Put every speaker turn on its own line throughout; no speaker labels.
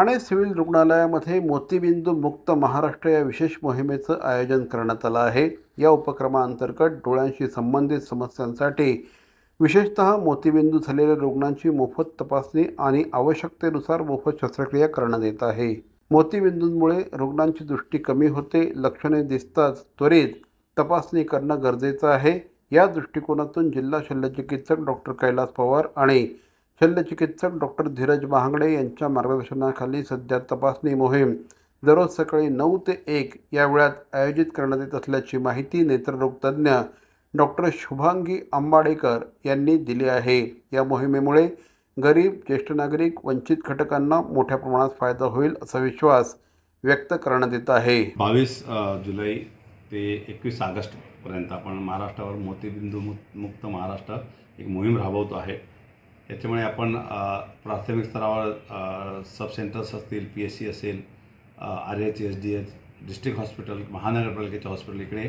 Thane civil रुग्णालयामध्ये मोतीबिंदू मुक्त महाराष्ट्र या विशेष मोहिमेचं आयोजन करण्यात आलं आहे. या उपक्रमाअंतर्गत डोळ्यांशी संबंधित समस्यांसाठी विशेषतः मोतीबिंदू झालेल्या रुग्णांची मोफत तपासणी आणि आवश्यकतेनुसार मोफत शस्त्रक्रिया करण्यात येत आहे. मोतीबिंदूंमुळे रुग्णांची दृष्टी कमी होते लक्षणे दिसताच त्वरित तपासणी करणं गरजेचं आहे. या दृष्टिकोनातून जिल्हा शल्यचिकित्सक डॉक्टर कैलास पवार आणि शल्यचिकित्सक डॉक्टर धीरज महागडे यांच्या मार्गदर्शनाखाली सध्या तपासणी मोहीम दररोज सकाळी नऊ ते एक या वेळात आयोजित करण्यात येत असल्याची माहिती नेत्ररोगतज्ज्ञ डॉक्टर शुभांगी आंबाडेकर यांनी दिली आहे. या मोहिमेमुळे गरीब ज्येष्ठ नागरिक वंचित घटकांना मोठ्या प्रमाणात फायदा होईल असा विश्वास व्यक्त करण्यात येत आहे.
बावीस जुलै ते एकवीस ऑगस्टपर्यंत आपण महाराष्ट्रावर मोतीबिंदू मुक्त मुक्त महाराष्ट्र एक मोहीम राबवतो आहे. याच्यामुळे आपण प्राथमिक स्तरावर सब सेंटर्स असतील पी एस सी असेल R H S D H district hospital महानगरपालिकेचे हॉस्पिटल इकडे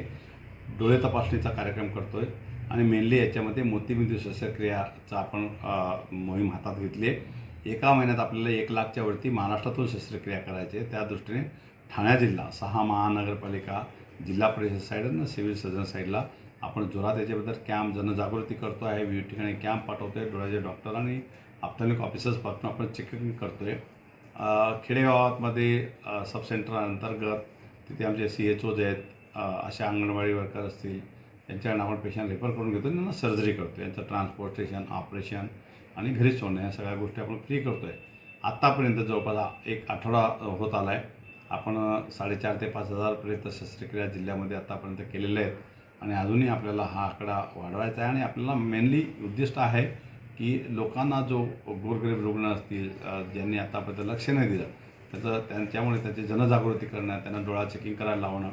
डोळे तपासणीचा कार्यक्रम करतो आहे आणि मेनली याच्यामध्ये मोतीबिंदू शस्त्रक्रियाचा आपण मोहीम हातात घेतली आहे. एका महिन्यात आपल्याला एक लाखच्या वरती महाराष्ट्रातून शस्त्रक्रिया करायची आहे. त्या दृष्टीने ठाणे जिल्हा सहा महानगरपालिका जिल्हा परिषद साईड आणि सिव्हिल सर्जन साईडला आपण जोरात याच्याबद्दल कॅम्प जनजागृती करतो आहे विविध ठिकाणी कॅम्प पाठवतो आहे डोळ्याचे डॉक्टर आणि आपतालिक ऑफिसर्सपासून आपण चेकिंग करतो आहे खेडेगावातमध्ये सब सेंटर अंतर्गत तिथे आमचे सी एच ओज आहेत अशा अंगणवाडी वर्कर असतील यांच्याकडनं आपण पेशंट रेफर करून घेतो त्यांना सर्जरी करतो यांचं ट्रान्सपोर्टेशन ऑपरेशन आणि घरी सोडणं या सगळ्या गोष्टी आपण फ्री करतो आहे आत्तापर्यंत जवळपास एक आठवडा होत आला आहे आपण साडेचार ते पाच हजारपर्यंत शस्त्रक्रिया जिल्ह्यामध्ये आत्तापर्यंत केलेल्या आहेत. आणि अजूनही आपल्याला हा आकडा वाढवायचा आहे आणि आपल्याला मेनली उद्दिष्ट आहे की लोकांना जो गोरगरीब रुग्ण असतील ज्यांनी आतापर्यंत लक्ष नाही दिलं त्याचं त्यांच्यामुळे त्याची जनजागृती करणं त्यांना डोळा चेकिंग करायला लावणं.